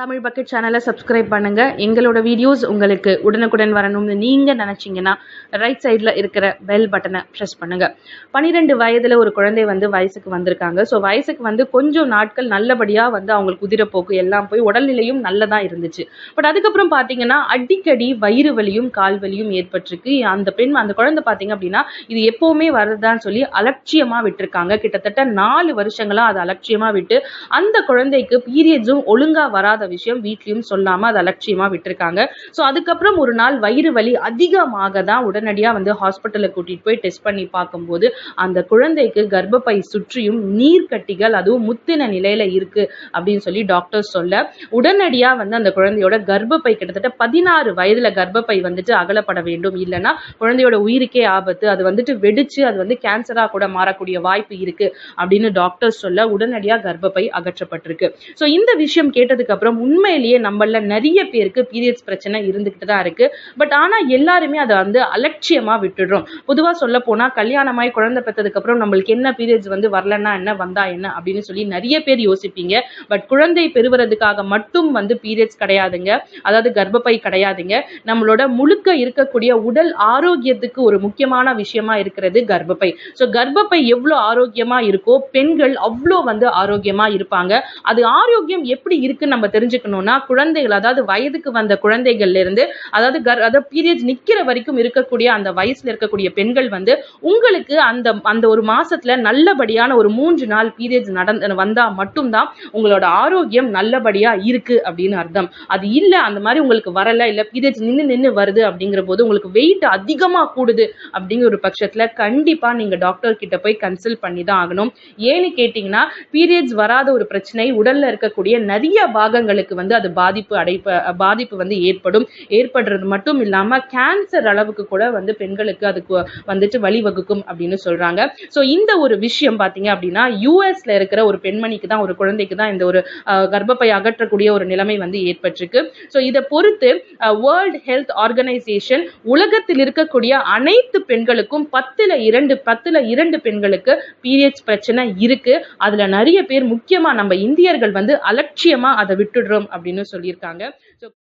Tamil bucket சேனலை subscribe பண்ணுங்க. எங்களோட வீடியோஸ் உங்களுக்கு உடனுக்குடன் வரணும்னு நீங்க நினைச்சீங்கன்னா ரைட் சைடில் இருக்கிற பெல் பட்டனை ப்ரெஸ் பண்ணுங்க. பன்னிரெண்டு வயதுல ஒரு குழந்தை வந்து வயசுக்கு வந்திருக்காங்க. ஸோ வயசுக்கு வந்து கொஞ்சம் நாட்கள் நல்லபடியா வந்து அவங்களுக்கு குதிரைப்போக்கு எல்லாம் போய் உடல்நிலையும் நல்லதா இருந்துச்சு. பட் அதுக்கப்புறம் பார்த்தீங்கன்னா அடிக்கடி வயிறு வலியும் கால் வலியும் ஏற்பட்டிருக்கு. அந்த பெண் அந்த குழந்தை பார்த்தீங்க அப்படின்னா இது எப்பவுமே வருதான்னு சொல்லி அலட்சியமா விட்டுருக்காங்க. கிட்டத்தட்ட நாலு வருஷங்களா அதை அலட்சியமா விட்டு அந்த குழந்தைக்கு பீரியட்ஸும் ஒழுங்கா வராத விஷயம் வீட்லயும் சொல்லாம அது அலட்சியமா விட்டுருக்காங்க. ஸோ அதுக்கப்புறம் ஒரு நாள் வயிறு வலி அதிகமாக தான் உடனடியா வந்து ஹாஸ்பிட்டலில் கூட்டிட்டு போய் டெஸ்ட் பண்ணி பார்க்கும்போது அந்த குழந்தைக்கு கர்ப்பப்பை சுற்றியும் நீர்க்கட்டிகள் அதுவும் முத்தின நிலையில இருக்கு அப்படின்னு சொல்லி டாக்டர் சொல்ல உடனடியா வந்து அந்த குழந்தையோட கர்ப்பப்பை கிட்டத்தட்ட பதினாறு வயதுல கர்ப்பப்பை வந்துட்டு அகலப்பட வேண்டும். இல்லைன்னா குழந்தையோட உயிருக்கே ஆபத்து அது வந்துட்டு வெடிச்சு அது வந்து கேன்சரா கூட மாறக்கூடிய வாய்ப்பு இருக்கு அப்படின்னு டாக்டர் சொல்ல உடனடியா கர்ப்பப்பை அகற்றப்பட்டிருக்கு. ஸோ இந்த விஷயம் கேட்டதுக்கு அப்புறம் உண்மையிலேயே நம்மள நிறைய பேருக்கு பீரியட்ஸ் பிரச்சனை இருந்துகிட்டு தான் இருக்கு. பட் ஆனா எல்லாருமே அதை வந்து அலட்சியமா விட்டுடுறோம். பொதுவா சொல்ல போனா கல்யாணமாய் குழந்தை பெற்றதுக்கு அப்புறம் நம்மளுக்கு என்ன பீரியட்ஸ் வந்து வரலன்னா என்ன வந்தா என்ன அப்படின்னு சொல்லி நிறைய பேர் யோசிப்பீங்க. பட் குழந்தை பெறுவதற்காக மட்டும் வந்து பீரியட்ஸ் கிடையாதுங்க. அதாவது கர்ப்பப்பை கிடையாதுங்க. நம்மளோட முழுக்க இருக்கக்கூடிய உடல் ஆரோக்கியத்துக்கு ஒரு முக்கியமான விஷயமா இருக்கிறது கர்ப்பப்பை. ஸோ கர்ப்பப்பை எவ்வளோ ஆரோக்கியமா இருக்கோ பெண்கள் அவ்வளோ வந்து ஆரோக்கியமா இருப்பாங்க. அது ஆரோக்கியம் எப்படி இருக்குன்னு நம்ம தெரிஞ்சுக்கணும்னா குழந்தைகள் அதாவது வயதுக்கு வந்த குழந்தைகள்ல இருந்து அதாவது அதாவது பீரியட்ஸ் நிக்கிற வரைக்கும் இருக்கக்கூடிய அந்த வயசுல இருக்கக்கூடிய பெண்கள் வந்து உங்களுக்கு அந்த அந்த ஒரு மாசத்துல நல்லபடியான ஒரு மூன்று நாள் பீரியட்ஸ் நடந்து வந்தா மட்டும்தான் உங்களோட ஆரோக்கியம் நல்லபடியா இருக்கு அப்படின்னு அர்த்தம். அது இல்ல அந்த மாதிரி உங்களுக்கு வரல இல்ல பீரியட்ஸ் நின்று நின்று வருது அப்படிங்கிற போது உங்களுக்கு வெயிட் அதிகமா கூடுது அப்படிங்கிற ஒரு பட்சத்துல கண்டிப்பா நீங்க டாக்டர் கிட்ட போய் கன்சல்ட் பண்ணி தான் ஆகணும். ஏன்னு கேட்டீங்கன்னா பீரியட்ஸ் வராத ஒரு பிரச்சனை உடல்ல இருக்கக்கூடிய நிறைய பாகங்கள் பாகங்களுக்கு வந்து அது பாதிப்பு அடைப்ப பாதிப்பு வந்து ஏற்படும். ஏற்படுறது மட்டும் இல்லாம கேன்சர் அளவுக்கு கூட வந்து பெண்களுக்கு அதுக்கு வந்துட்டு வழிவகுக்கும் அப்படின்னு சொல்றாங்க. ஸோ இந்த ஒரு விஷயம் பாத்தீங்க அப்படின்னா யூஎஸ்ல இருக்கிற ஒரு பெண்மணிக்கு தான் ஒரு குழந்தைக்கு தான் இந்த ஒரு கர்ப்பப்பை அகற்றக்கூடிய ஒரு நிலைமை வந்து ஏற்பட்டிருக்கு. ஸோ இதை பொறுத்து வேர்ல்ட் ஹெல்த் ஆர்கனைசேஷன் உலகத்தில் இருக்கக்கூடிய அனைத்து பெண்களுக்கும் பத்துல இரண்டு பத்துல இரண்டு பெண்களுக்கு பீரியட்ஸ் பிரச்சனை இருக்கு. அதுல நிறைய பேர் முக்கியமா நம்ம இந்தியர்கள் வந்து அலட்சியமா அதை விட்டு விட்டுடுறோம் அப்படின்னு சொல்லியிருக்காங்க. ஸோ